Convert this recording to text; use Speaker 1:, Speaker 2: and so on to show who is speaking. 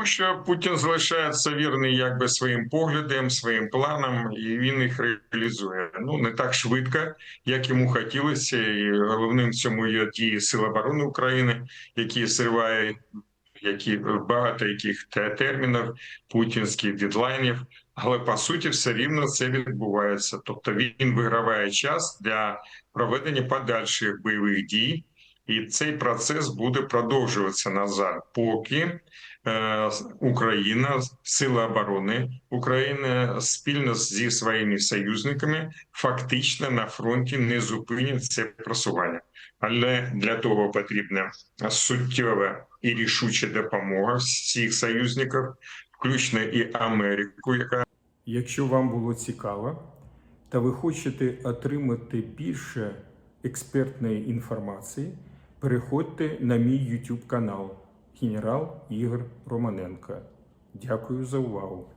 Speaker 1: Тому що Путін залишається вірний якби своїм поглядам, своїм планам, і він їх реалізує. Ну не так швидко, як йому хотілося, і головним в цьому є ті сили оборони України, які зривають які багато яких те- термінів, путінських дедлайнів. Але по суті, все рівно це відбувається. Тобто він виграває час для проведення подальших бойових дій, і цей процес буде продовжуватися назад, поки е, Україна, сили оборони України спільно зі своїми союзниками фактично на фронті не зупинять це просування. Але для того потрібна суттєва і рішуча допомога всіх союзників, включно і Америку, яка
Speaker 2: Якщо вам було цікаво та ви хочете отримати більше експертної інформації, переходьте на мій YouTube канал Генерал Ігор Романенко. Дякую за увагу!